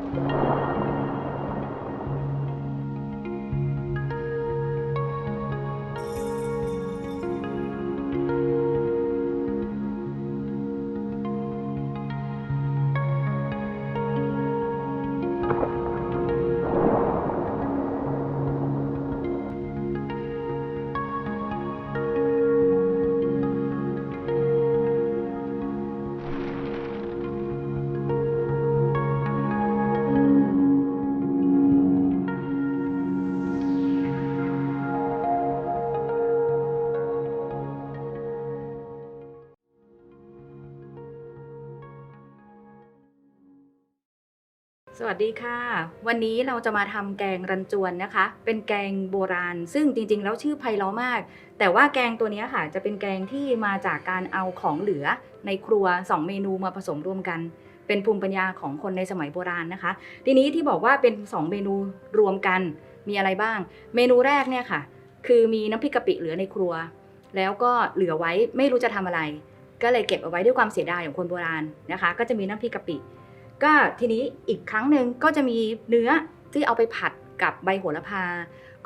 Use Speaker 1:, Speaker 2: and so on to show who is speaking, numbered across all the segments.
Speaker 1: Thank you. วัสดีค่ะ วันนี้เราจะมาทำแกงรันจวนนะคะ เป็นแกงโบราณ ซึ่งจริงๆ แล้วชื่อไพเราะมาก แต่ว่าแกงตัวนี้ค่ะ จะเป็นแกงที่มาจากการเอาของเหลือในครัว 2 เมนูมาผสมรวมกัน เป็นภูมิปัญญาของคนในสมัยโบราณนะคะ ทีนี้ที่บอกว่าเป็น 2 เมนูรวมกันมีอะไรบ้าง เมนูแรกเนี่ยค่ะ คือมีน้ำพริกกะปิเหลือในครัว แล้วก็เหลือไว้ไม่รู้จะทำอะไร ก็เลยเก็บเอาไว้ด้วยความเสียดายของคนโบราณนะคะ ก็จะมีน้ำพริกกะปิ ก็ทีนี้อีกครั้งหนึ่งก็จะมีเนื้อที่เอาไปผัดกับใบโหระพา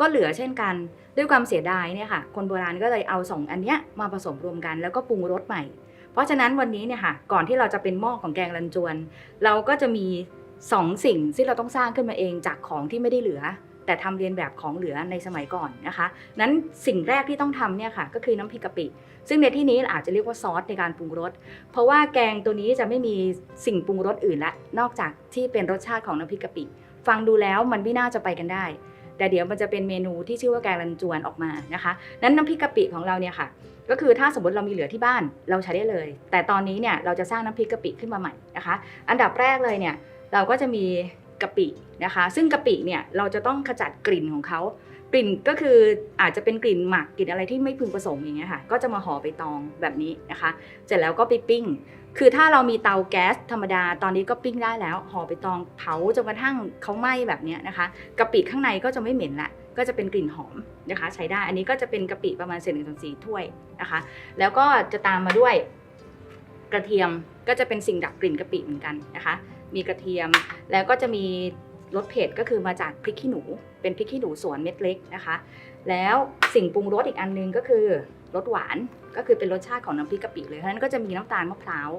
Speaker 1: ก็เหลือเช่นกันด้วยความเสียดายเนี่ยค่ะ คนโบราณก็เลยเอาสองอันเนี้ยมาผสมรวมกันแล้วก็ปรุงรสใหม่ เพราะฉะนั้นวันนี้เนี่ยค่ะ ก่อนที่เราจะเป็นหม้อของแกงรันจวน เราก็จะมีสองสิ่งที่เราต้องสร้างขึ้นมาเองจากของที่ไม่ได้เหลือ แต่ทำเรียนแบบของเหลือในสมัยก่อนนะคะนั้นสิ่งแรกที่ต้องทำเนี่ยค่ะก็คือน้ำพริกกะปิ ซึ่งในที่นี้อาจจะเรียกว่าซอสในการปรุงรส เพราะว่าแกงตัวนี้จะไม่มีสิ่งปรุงรสอื่นละ นอกจากที่เป็นรสชาติของน้ำพริกกะปิ ฟังดูแล้วมันไม่น่าจะไปกันได้ แต่เดี๋ยวมันจะเป็นเมนูที่ชื่อว่าแกงรันจวนออกมานะคะ นั้นน้ำพริกกะปิของเราเนี่ยค่ะ ก็คือถ้าสมมติเรามีเหลือที่บ้านเราใช้ได้เลย แต่ตอนนี้เนี่ยเราจะสร้างน้ำพริกกะปิขึ้นมาใหม่นะคะ อันดับแรกเลยเนี่ยเราก็จะมี กะปินะคะ ซึ่งกะปิเนี่ยเราจะต้องขจัดกลิ่นของเขากลิ่นก็คืออาจจะเป็นกลิ่นหมักกลิ่นอะไรที่ไม่พึงประสงค์อย่างเงี้ยค่ะ ก็จะมาห่อใบตองแบบนี้นะคะ เสร็จแล้วก็ไปปิ้ง คือถ้าเรามีเตาแก๊สธรรมดาตอนนี้ก็ปิ้งได้แล้วห่อใบตองเผาจนกระทั่งเขาไหม้แบบเนี้ยนะคะกะปิข้างในก็จะไม่เหม็นละก็จะเป็นกลิ่นหอมนะคะ ใช้ได้อันนี้ก็จะเป็นกะปิประมาณเศษหนึ่งส่วนสี่ถ้วยนะคะ แล้วก็จะตามมาด้วยกระเทียมก็จะเป็นสิ่งดับกลิ่นกะปิเหมือนกันนะคะ มีกระเทียม แล้วก็จะมีรสเผ็ดก็คือมาจากพริกขี้หนู เป็นพริกขี้หนูสวนเม็ดเล็กนะคะ แล้วสิ่งปรุงรสอีกอันนึงก็คือรสหวานก็คือเป็นรสชาติของน้ำพริกกะปิเลยเพราะนั้นก็จะมีน้ำตาลมะพร้าว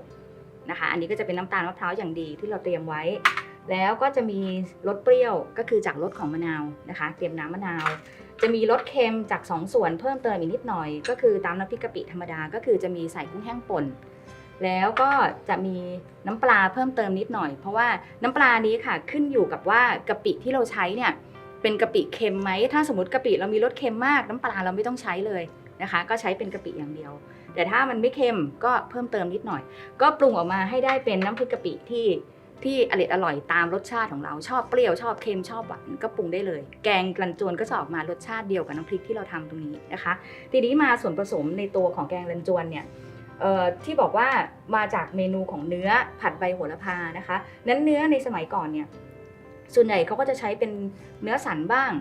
Speaker 1: นะคะ อันนี้ก็จะเป็นน้ำตาลมะพร้าวอย่างดีที่เราเตรียมไว้ แล้วก็จะมีรสเปรี้ยวก็คือจากรสของมะนาวนะคะ เตรียมน้ำมะนาว จะมีรสเค็มจากสองส่วนเพิ่มเติมอีกนิดหน่อย ก็คือตามน้ำพริกกะปิธรรมดาก็คือจะมีใส่กุ้งแห้งป่น แล้วก็จะมีน้ำปลาเพิ่มเติมนิดหน่อย เพราะว่าน้ำปลานี้ค่ะขึ้นอยู่กับว่ากะปิที่เราใช้เนี่ยเป็นกะปิเค็มไหมถ้าสมมติกะปิเรามีรสเค็มมาก น้ำปลาเราไม่ต้องใช้เลยนะคะ ก็ใช้เป็นกะปิอย่างเดียว แต่ถ้ามันไม่เค็มก็เพิ่มเติมนิดหน่อย ก็ปรุงออกมาให้ได้เป็นน้ำพริกกะปิที่ที่อร่อยอร่อยตามรสชาติของเราชอบเปรี้ยวชอบเค็มชอบหวานก็ปรุงได้เลย แกงกลันจวนก็จะออกมารสชาติเดียวกับน้ำพริกที่เราทำตรงนี้นะคะ ทีนี้มาส่วนผสมในตัวของแกงรันจวนเนี่ย ที่บอกว่ามาจากเมนูของเนื้อผัดใบโหระพานะคะ นั้นเนื้อในสมัยก่อนเนี่ยส่วนใหญ่เขาก็จะใช้เป็นเนื้อสันบ้าง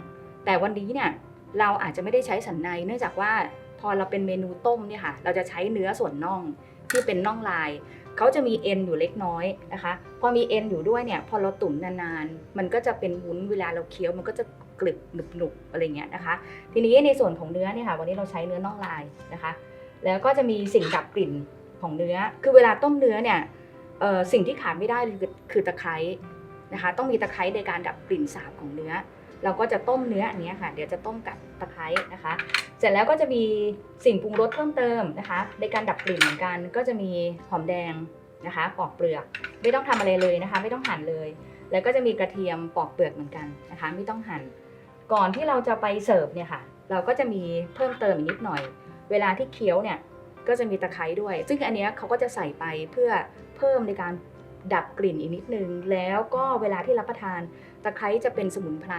Speaker 1: แต่วันนี้เนี่ยเราอาจจะไม่ได้ใช้สันใน เนื่องจากว่าพอเราเป็นเมนูต้มเนี่ยค่ะ เราจะใช้เนื้อส่วนน่องที่เป็นน่องลายเขาจะมีเอ็นอยู่เล็กน้อยนะคะ พอมีเอ็นอยู่ด้วยเนี่ย พอเราตุ๋นนานๆ มันก็จะเป็นวุ้นเวลาเราเคี้ยวมันก็จะกรึบหนุบๆอะไรเงี้ยนะคะ ทีนี้ในส่วนของเนื้อเนี่ยค่ะ วันนี้เราใช้เนื้อน่องลายนะคะ แล้วก็จะมีสิ่งดับกลิ่นของเนื้อ คือเวลาต้มเนื้อเนี่ยสิ่งที่ขาดไม่ได้คือคือตะไคร้นะคะ ต้องมีตะไคร้ในการดับกลิ่นสาบของเนื้อ เราก็จะต้มเนื้ออันนี้ค่ะ เดี๋ยวจะต้มกับตะไคร้นะคะ เสร็จแล้วก็จะมีสิ่งปรุงรสเพิ่มเติมนะคะ ในการดับกลิ่นเหมือนกัน ก็จะมีหอมแดงนะคะปอกเปลือก ไม่ต้องทำอะไรเลยนะคะ ไม่ต้องหั่นเลย แล้วก็จะมีกระเทียมปอกเปลือกเหมือนกันนะคะ ไม่ต้องหั่น ก่อนที่เราจะไปเสิร์ฟเนี่ยค่ะ เราก็จะมีเพิ่มเติมอีกนิดหน่อย เวลาที่เคี้ยวเนี่ยก็จะมีตะไคร้ด้วย ซึ่งอันเนี้ยเขาก็จะใส่ไปเพื่อเพิ่มในการดับกลิ่นอีกนิดนึง แล้วก็เวลาที่รับประทาน ตะไคร้จะเป็นสมุนไพร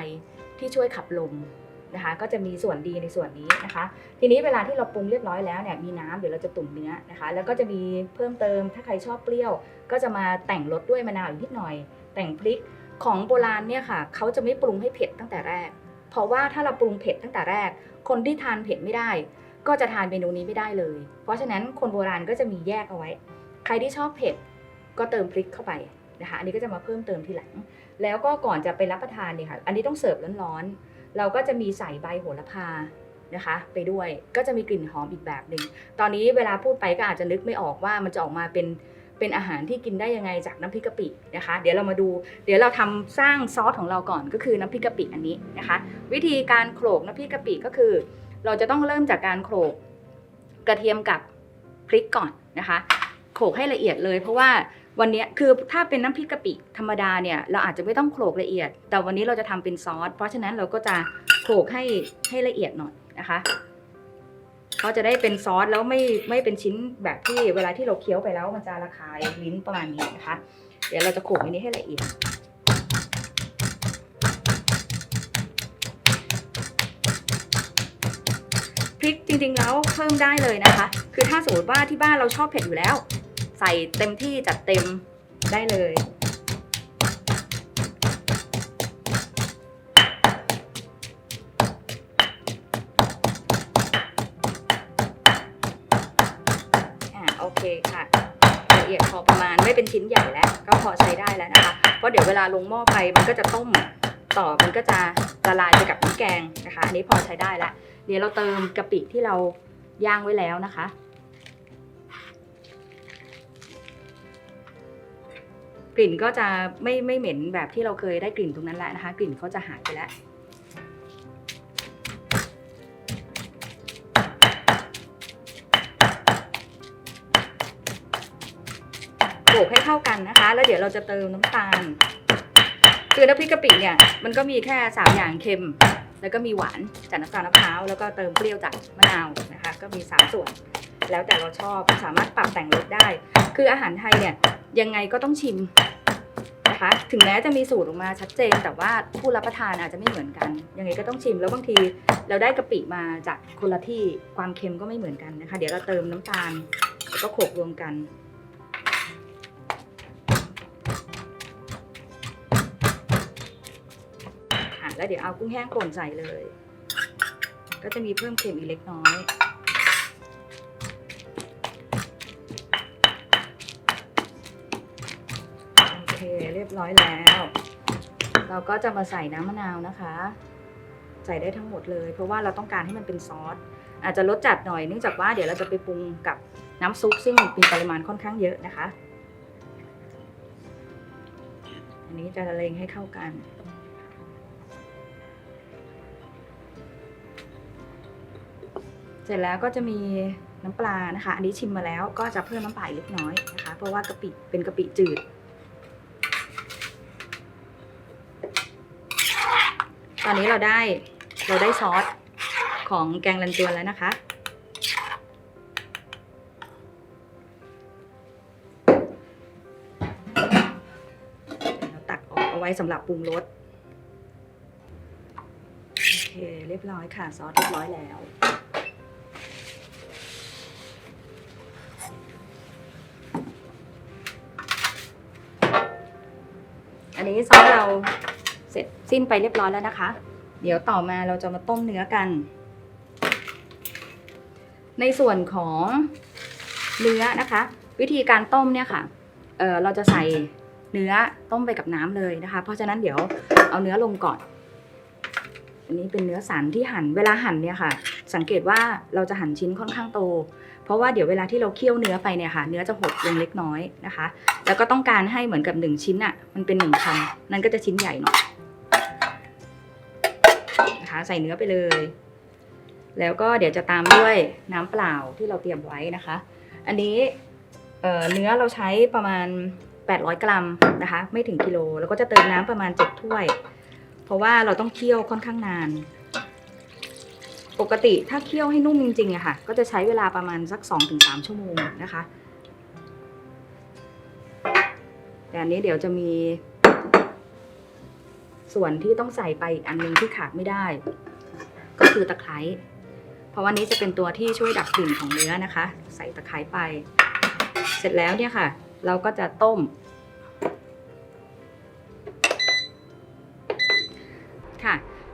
Speaker 1: ที่ช่วยขับลมนะคะ ก็จะมีส่วนดีในส่วนนี้นะคะ ทีนี้เวลาที่เราปรุงเรียบร้อยแล้วเนี่ยมีน้ำเดี๋ยวเราจะตุ๋นเนื้อนะคะ แล้วก็จะมีเพิ่มเติมถ้าใครชอบเปรี้ยว ก็จะมาแต่งรสด้วยมะนาวอีกนิดหน่อย แต่งพริกของโบราณเนี่ยค่ะเขาจะไม่ปรุงให้เผ็ดตั้งแต่แรก เพราะว่าถ้าเราปรุงเผ็ดตั้งแต่แรก คนที่ทานเผ็ดไม่ได้ ก็จะทานเมนูนี้ไม่ได้เลย เพราะฉะนั้นคนโบราณก็จะมีแยกเอาไว้ ใครที่ชอบเผ็ดก็เติมพริกเข้าไปนะคะอันนี้ก็จะมาเพิ่มเติมทีหลัง แล้วก็ก่อนจะไปรับประทานเนี่ยค่ะ อันนี้ต้องเสิร์ฟร้อนๆ เราก็จะมีใส่ใบโหระพานะคะ ไปด้วยก็จะมีกลิ่นหอมอีกแบบหนึ่งตอนนี้เวลาพูดไปก็อาจจะนึกไม่ออกว่ามันจะออกมาเป็นเป็นอาหารที่กินได้ยังไงจากน้ำพริกกะปินะคะ เดี๋ยวเรามาดู เดี๋ยวเราทำสร้างซอสของเราก่อนก็คือน้ำพริกกะปิอันนี้นะคะ วิธีการโขลกน้ำพริกกะปิก็คือ เราจะต้องเริ่มจากการโขลกกระเทียมกับพริกก่อนนะคะโขลกให้ละเอียดเลย เพราะว่าวันนี้คือถ้าเป็นน้ำพริกกะปิธรรมดาเนี่ยเราอาจจะไม่ต้องโขลกละเอียด แต่วันนี้เราจะทำเป็นซอส เพราะฉะนั้นเราก็จะโขลกให้ให้ละเอียดหน่อยนะคะเขาจะได้เป็นซอสแล้วไม่ไม่เป็นชิ้นแบบที่เวลาที่เราเคี้ยวไปแล้วมันจะระคายลิ้นประมาณนี้นะคะ เดี๋ยวเราจะโขลกอันนี้ให้ละเอียด จริงๆแล้วเพิ่มได้เลยนะคะ คือถ้าสมมติว่าที่บ้านเราชอบเผ็ดอยู่แล้ว ใส่เต็มที่จัดเต็มได้เลย อ่าโอเคค่ะละเอียดพอประมาณไม่เป็นชิ้นใหญ่แล้ว ก็พอใช้ได้แล้วนะคะ เพราะเดี๋ยวเวลาลงหม้อไปมันก็จะต้ม ต่อมันก็จะละลายไปกับน้ำแกงนะคะ อันนี้พอใช้ได้แล้วเดี๋ยวเราเติมกะปิที่เราย่างไว้แล้วนะคะ กลิ่นก็จะไม่ไม่เหม็นแบบที่เราเคยได้กลิ่นตรงนั้นแล้วนะคะ กลิ่นเขาจะหายไปแล้วโขลกให้เข้ากันนะคะ แล้วเดี๋ยวเราจะเติมน้ำตาล คือน้ำพริกกะปิเนี่ยมันก็มีแค่สามอย่างเค็ม แล้วก็มีหวานจากน้ำตาลมะพร้าวแล้วก็เติมเปรี้ยวจากมะนาวนะคะ ก็มี3ส่วน แล้วแต่เราชอบสามารถปรับแต่งรสได้ คืออาหารไทยเนี่ยยังไงก็ต้องชิมนะคะถึงแม้จะมีสูตรออกมาชัดเจน แต่ว่าผู้รับประทานอาจจะไม่เหมือนกัน ยังไงก็ต้องชิมแล้วบางทีเราได้กะปิมาจากคนละที่ความเค็มก็ไม่เหมือนกันนะคะ เดี๋ยวเราเติมน้ำตาลแล้วก็โขลกรวมกัน แล้วเดี๋ยวเอากุ้งแห้งป่นใส่เลย ก็จะมีเพิ่มเค็มอีกเล็กน้อย โอเคเรียบร้อยแล้ว เราก็จะมาใส่น้ำมะนาวนะคะ ใส่ได้ทั้งหมดเลย เพราะว่าเราต้องการให้มันเป็นซอส อาจจะรสจัดหน่อยเนื่องจากว่าเดี๋ยวเราจะไปปรุงกับน้ำซุปซึ่งมีปริมาณค่อนข้างเยอะนะคะ อันนี้จะละเลงให้เข้ากัน เสร็จแล้วก็จะมีน้ำปลานะคะ อันนี้ชิมมาแล้วก็จะเพิ่มน้ำปลาอีกเล็กน้อยนะคะ เพราะว่ากะปิเป็นกะปิจืด ตอนนี้เราได้เราได้ซอสของแกงรันจวนแล้วนะคะเราตักออกเอาไว้สำหรับปรุงรส โอเค เรียบร้อยค่ะ ซอสเรียบร้อยแล้ว นนี้ซอสเราเสร็จสิ้นไปเรียบร้อยแล้วนะคะ เดี๋ยวต่อมาเราจะมาต้มเนื้อกัน ในส่วนของเนื้อนะคะ วิธีการต้มเนี่ยค่ะเเราจะใส่เนื้อต้มไปกับน้ำเลยนะคะ เพราะฉะนั้นเดี๋ยวเอาเนื้อลงก่อน อันนี้เป็นเนื้อสันที่หั่นเวลาหั่นเนี่ยค่ะ สังเกตว่าเราจะหั่นชิ้นค่อนข้างโต เพราะว่าเดี๋ยวเวลาที่เราเคี่ยวเนื้อไปเนี่ยค่ะ เนื้อจะหดลงเล็กน้อยนะคะ แล้วก็ต้องการให้เหมือนกับหนึ่งชิ้นอะ่ะมันเป็นหนึ่งคำนั่นก็จะชิ้นใหญ่หน่อยนะคะใส่เนื้อไปเลย แล้วก็เดี๋ยวจะตามด้วยน้ำเปล่าที่เราเตรียมไว้นะคะ อันนี้เเนื้อเราใช้ประมาณ 800 กรัมนะคะ ไม่ถึงกิโล แล้วก็จะเติมน้ำประมาณ7ถ้วย เพราะว่าเราต้องเคี่ยวค่อนข้างนาน ปกติถ้าเคี่ยวให้นุ่มจริงๆอะค่ะ ก็จะใช้เวลาประมาณสัก 2-3 ชั่วโมงนะคะ แต่อันนี้เดี๋ยวจะมี ส่วนที่ต้องใส่ไปอีกอันหนึงที่ขาดไม่ได้ ก็คือตะไคร้เพราะวันนี้จะเป็นตัวที่ช่วยดับกลิ่นของเนื้อนะคะ ใส่ตะไคร้ไป เสร็จแล้วเนี่ยค่ะ เราก็จะต้ม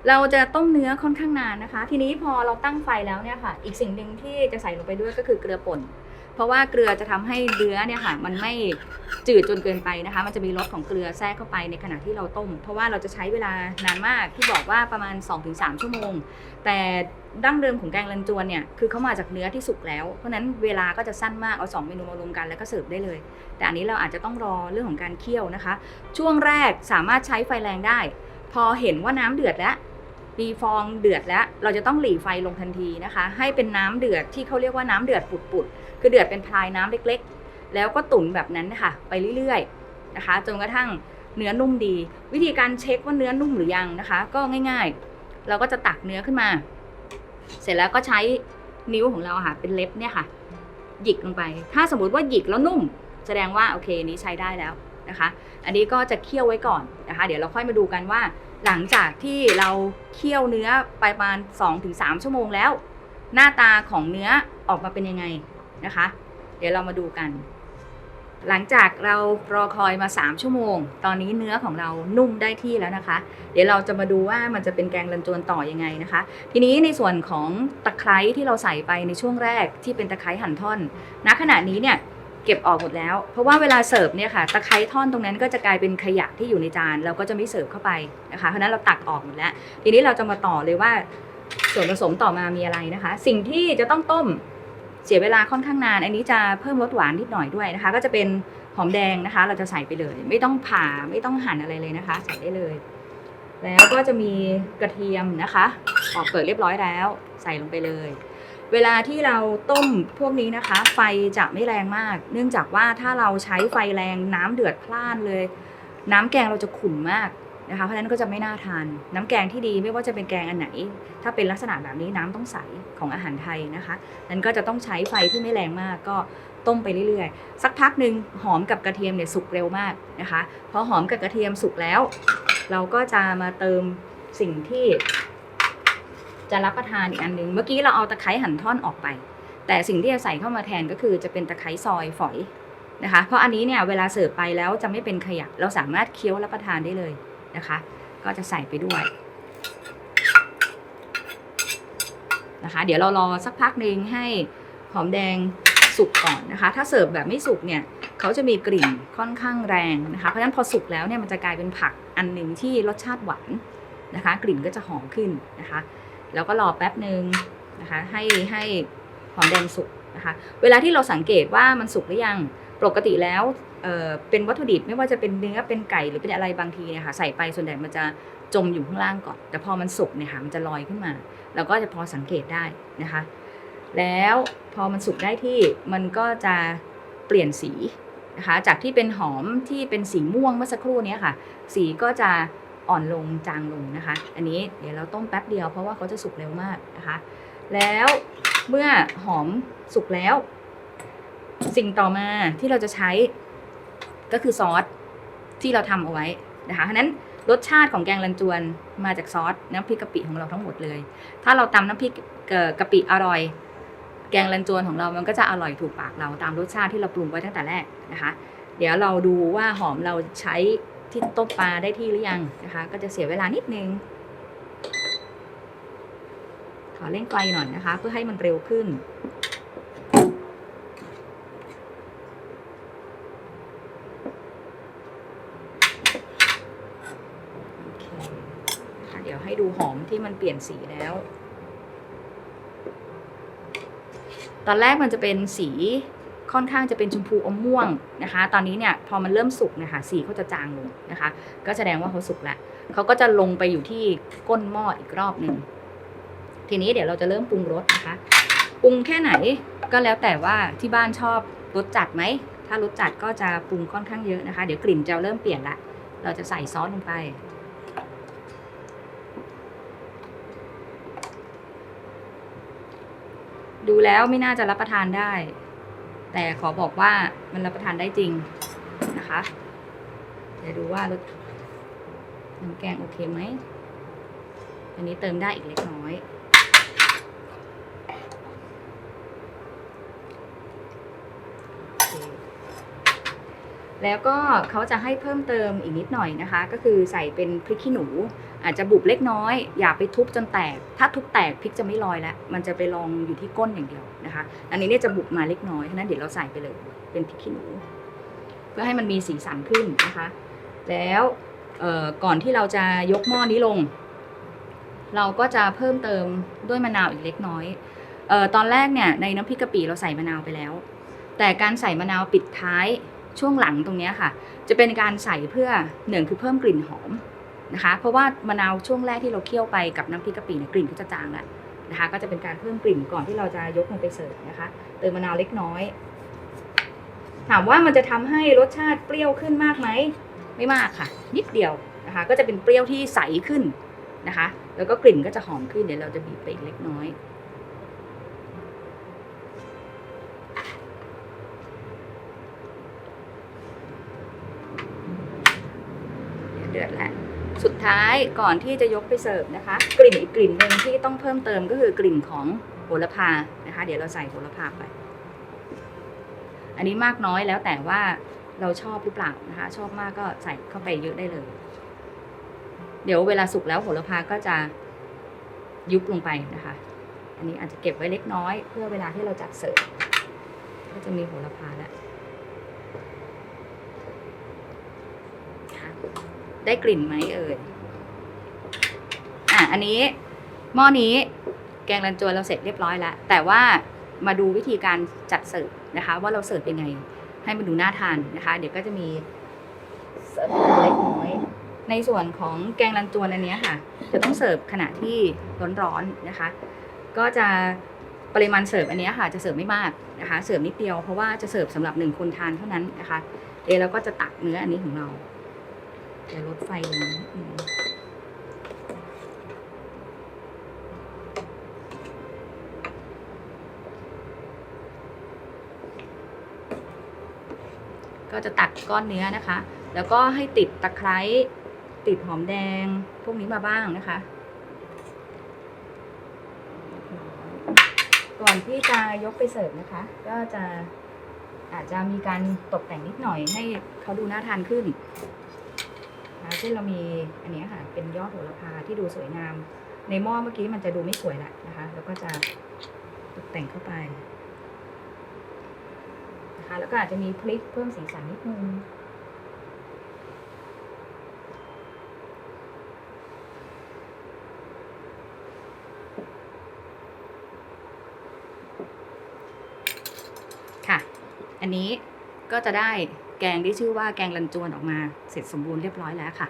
Speaker 1: เราจะต้มเนื้อค่อนข้างนานนะคะ ทีนี้พอเราตั้งไฟแล้วเนี่ยค่ะ อีกสิ่งหนึ่งที่จะใส่ลงไปด้วยก็คือเกลือป่น เพราะว่าเกลือจะทำให้เนื้อเนี่ยค่ะ มันไม่จืดจนเกินไปนะคะ มันจะมีรสของเกลือแทรกเข้าไปในขณะที่เราต้ม เพราะว่าเราจะใช้เวลานานมากที่บอกว่าประมาณ 2-3 ชั่วโมง แต่ดั้งเดิมของแกงรันจวนเนี่ยคือเขามาจากเนื้อที่สุกแล้ว เพราะฉะนั้นเวลาก็จะสั้นมากเอาสองเมนูมารวมกันแล้วก็เสิร์ฟได้เลย แต่อันนี้เราอาจจะต้องรอเรื่องของการเคี่ยวนะคะ ช่วงแรกสามารถใช้ไฟแรงได้ พอเห็นว่าน้ำเดือดแล้ว มีฟองเดือดแล้ว เราจะต้องหลีไฟลงทันทีนะคะ ให้เป็นน้ำเดือดที่เขาเรียกว่าน้ำเดือดปุดๆ คือเดือดเป็นพลายน้ำเล็กๆ แล้วก็ตุ๋นแบบนั้นนะคะไปเรื่อยๆนะคะ จนกระทั่งเนื้อนุ่มดี วิธีการเช็คว่าเนื้อนุ่มหรือยังนะคะ ก็ง่ายๆ เราก็จะตักเนื้อขึ้นมา เสร็จแล้วก็ใช้นิ้วของเราค่ะเป็นเล็บเนี่ยค่ะ หยิกลงไป ถ้าสมมติว่าหยิกแล้วนุ่ม แสดงว่าโอเคนี้ใช้ได้แล้ว นะคะ อันนี้ก็จะเคี่ยวไว้ก่อนนะคะ เดี๋ยวเราค่อยมาดูกันว่า หลังจากที่เราเคี่ยวเนื้อไปประมาณ 2-3 ชั่วโมงแล้ว หน้าตาของเนื้อออกมาเป็นยังไงนะคะ เดี๋ยวเรามาดูกัน หลังจากเรารอคอยมา 3 ชั่วโมง ตอนนี้เนื้อของเรานุ่มได้ที่แล้วนะคะ เดี๋ยวเราจะมาดูว่ามันจะเป็นแกงรันจวนต่อยังไงนะคะ ทีนี้ในส่วนของตะไคร้ที่เราใส่ไปในช่วงแรกที่เป็นตะไคร้หั่นท่อนณขณะนี้เนี่ย เก็บออกหมดแล้ว เพราะว่าเวลาเสิร์ฟเนี่ยค่ะตะไคร้ท่อนตรงนั้นก็จะกลายเป็นขยะที่อยู่ในจานเราก็จะไม่เสิร์ฟเข้าไปนะคะเพราะฉะนั้นเราตักออกหมดแล้วทีนี้เราจะมาต่อเลยว่าส่วนผสมต่อมามีอะไรนะคะ สิ่งที่จะต้องต้มเสียเวลาค่อนข้างนาน อันนี้จะเพิ่มรสหวานนิดหน่อยด้วยนะคะ ก็จะเป็นหอมแดงนะคะ เราจะใส่ไปเลย ไม่ต้องผ่าไม่ต้องหั่นอะไรเลยนะคะ ใส่ได้เลย แล้วก็จะมีกระเทียมนะคะออกเปิดเรียบร้อยแล้ว ใส่ลงไปเลย เวลาที่เราต้มพวกนี้นะคะ ไฟจะไม่แรงมาก เนื่องจากว่าถ้าเราใช้ไฟแรงน้ำเดือดพล่านเลย น้ำแกงเราจะขุ่นมากนะคะเพราะฉะนั้นก็จะไม่น่าทาน น้ำแกงที่ดีไม่ว่าจะเป็นแกงอันไหน ถ้าเป็นลักษณะแบบนี้น้ำต้องใสของอาหารไทยนะคะนั้นก็จะต้องใช้ไฟที่ไม่แรงมากก็ต้มไปเรื่อยๆ สักพักหนึ่งหอมกับกระเทียมเนี่ยสุกเร็วมากนะคะพอหอมกับกระเทียมสุกแล้ว เราก็จะมาเติมสิ่งที่ จะรับประทานอีกอันหนึ่งเมื่อกี้เราเอาตะไคร้หั่นท่อนออกไป แต่สิ่งที่จะใส่เข้ามาแทนก็คือจะเป็นตะไคร้ซอยฝอยนะคะ เพราะอันนี้เนี่ยเวลาเสิร์ฟไปแล้วจะไม่เป็นขยะเราสามารถเคี้ยวรับประทานได้เลยนะคะ ก็จะใส่ไปด้วยนะคะ เดี๋ยวเรารอสักพักหนึ่งให้หอมแดงสุกก่อนนะคะ ถ้าเสิร์ฟแบบไม่สุกเนี่ยเขาจะมีกลิ่นค่อนข้างแรงนะคะ เพราะฉะนั้นพอสุกแล้วเนี่ยมันจะกลายเป็นผักอันหนึ่งที่รสชาติหวานนะคะ กลิ่นก็จะหอมขึ้นนะคะ แล้วก็รอแป๊บหนึ่งนะคะให้ให้หอมแดงสุกนะคะเวลาที่เราสังเกตว่ามันสุกหรือยังปกติแล้วเเป็นวัตถุดิบไม่ว่าจะเป็นเนื้อเป็นไก่หรือเป็นอะไรบางทีเนี่ยค่ะใส่ไปส่วนใหญ่มันจะจมอยู่ข้างล่างก่อน แต่พอมันสุกเนี่ยค่ะมันจะลอยขึ้นมา เราก็จะพอสังเกตได้นะคะ แล้วพอมันสุกได้ที่มันก็จะเปลี่ยนสีนะคะจากที่เป็นหอมที่เป็นสีม่วงเมื่อสักครู่นี้ค่ะ สีก็จะ อ่อนลงจางลงนะคะ อันนี้เดี๋ยวเราต้มแป๊บเดียวเพราะว่าเขาจะสุกเร็วมากนะคะ แล้วเมื่อหอมสุกแล้ว สิ่งต่อมาที่เราจะใช้ก็คือซอสที่เราทำเอาไว้นะคะฉะนั้นรสชาติของแกงรันจวนมาจากซอสน้ำพริกกะปิของเราทั้งหมดเลย ถ้าเราตำน้ำพริกกะปิอร่อย แกงรันจวนของเรามันก็จะอร่อยถูกปากเราตามรสชาติที่เราปรุงไว้ตั้งแต่แรกนะคะ เดี๋ยวเราดูว่าหอมเราใช้ ที่ต้มปลาได้ที่หรือยังนะคะ ก็จะเสียเวลานิดนึง ขอเร่งไฟหน่อยนะคะ เพื่อให้มันเร็วขึ้น เดี๋ยวให้ดูหอมที่มันเปลี่ยนสีแล้ว ตอนแรกมันจะเป็นสี ค่อนข้างจะเป็นชมพูอมม่วงนะคะ ตอนนี้เนี่ยพอมันเริ่มสุกนะคะสีเขาจะจางลงนะคะ ก็แสดงว่าเขาสุกแล้วเขาก็จะลงไปอยู่ที่ก้นหม้ออีกรอบหนึ่งทีนี้เดี๋ยวเราจะเริ่มปรุงรสนะคะปรุงแค่ไหนก็แล้วแต่ว่าที่บ้านชอบรสจัดไหมถ้ารสจัดก็จะปรุงค่อนข้างเยอะนะคะ เดี๋ยวกลิ่นจะเริ่มเปลี่ยนละเราจะใส่ซอสลงไป ดูแล้วไม่น่าจะรับประทานได้ แต่ขอบอกว่ามันรับประทานได้จริงนะคะ เดี๋ยวดูว่ารสน้ำแกงโอเคไหม อันนี้เติมได้อีกเล็กน้อยโอเคแล้วก็เขาจะให้เพิ่มเติมอีกนิดหน่อยนะคะ ก็คือใส่เป็นพริกขี้หนู อาจจะบุบเล็กน้อย อย่าไปทุบจนแตก ถ้าทุบแตกพริกจะไม่ลอยแล้ว มันจะไปลองอยู่ที่ก้นอย่างเดียวนะคะ อันนี้เนี่ยจะบุบมาเล็กน้อยฉะนั้นเดี๋ยวเราใส่ไปเลย เป็นพริกขี้หนู เพื่อให้มันมีสีสันขึ้นนะคะ แล้วก่อนที่เราจะยกหม้อนี้ลง เราก็จะเพิ่มเติมด้วยมะนาวอีกเล็กน้อยออตอนแรกเนี่ยในน้ำพริกกะปิเราใส่มะนาวไปแล้ว แต่การใส่มะนาวปิดท้ายช่วงหลังตรงนี้ค่ะ จะเป็นการใส่เพื่อหนึ่งคือเพิ่มกลิ่นหอม นะคะ เพราะว่ามะนาวช่วงแรกที่เราเคี่ยวไปกับน้ำพริกกะปิเนี่ยกลิ่นก็จะจางแล้วนะคะ ก็จะเป็นการเพิ่มกลิ่นก่อนที่เราจะยกลงไปเสิร์ฟนะคะ เติมมะนาวเล็กน้อย ถามว่ามันจะทำให้รสชาติเปรี้ยวขึ้นมากไหมไม่มากค่ะ นิดเดียวนะคะ ก็จะเป็นเปรี้ยวที่ใสขึ้นนะคะ แล้วก็กลิ่นก็จะหอมขึ้นเดี๋ยวเราจะบีบไปอีกเล็กน้อยเดือดแล้ว สุดท้ายก่อนที่จะยกไปเสิร์ฟนะคะ กลิ่นอีกกลิ่นหนึ่งที่ต้องเพิ่มเติมก็คือกลิ่นของโหระพานะคะ เดี๋ยวเราใส่โหระพาไป อันนี้มากน้อยแล้วแต่ว่าเราชอบหรือเปล่านะคะ ชอบมากก็ใส่เข้าไปเยอะได้เลย เดี๋ยวเวลาสุกแล้วโหระพาก็จะยุบลงไปนะคะ อันนี้อาจจะเก็บไว้เล็กน้อย เพื่อเวลาที่เราจัดเสิร์ฟก็จะมีโหระพาแล้ว ได้กลิ่นไหมเอ่ย อะ อันนี้หม้อนี้แกงรันจวนเราเสร็จเรียบร้อยแล้ว แต่ว่ามาดูวิธีการจัดเสิร์ฟนะคะ ว่าเราเสิร์ฟยังไง ให้มันดูน่าทานนะคะ เดี๋ยวก็จะมีเสิร์ฟเล็กน้อยในส่วนของแกงรันจวนอันนี้ค่ะ จะต้องเสิร์ฟขณะที่ร้อนๆนะคะ ก็จะปริมาณเสิร์ฟอันนี้ค่ะ จะเสิร์ฟไม่มากนะคะ เสิร์ฟนิดเดียวเพราะว่าจะเสิร์ฟสำหรับหนึ่งคนทานเท่านั้นนะคะ เดี๋ยวเราก็จะตักเนื้ออันนี้ของเรา จะลดไฟลงนิดนึงก็จะตักก้อนเนื้อนะคะ แล้วก็ให้ติดตะไคร้ติดหอมแดงพวกนี้มาบ้างนะคะ ก่อนที่จะยกไปเสิร์ฟนะคะ ก็จะอาจจะมีการตกแต่งนิดหน่อยให้เขาดูน่าทานขึ้น เช่นเรามีอันนี้ค่ะ เป็นยอดโหระพาที่ดูสวยงาม ในหม้อเมื่อกี้มันจะดูไม่สวยละนะคะ แล้วก็จะตกแต่งเข้าไปนะคะแล้วก็อาจจะมีพริกเพิ่มสีสันนิดนึงค่ะ อันนี้ก็จะได้ แกงที่ชื่อว่าแกงรันจวนออกมาเสร็จสมบูรณ์เรียบร้อยแล้วค่ะ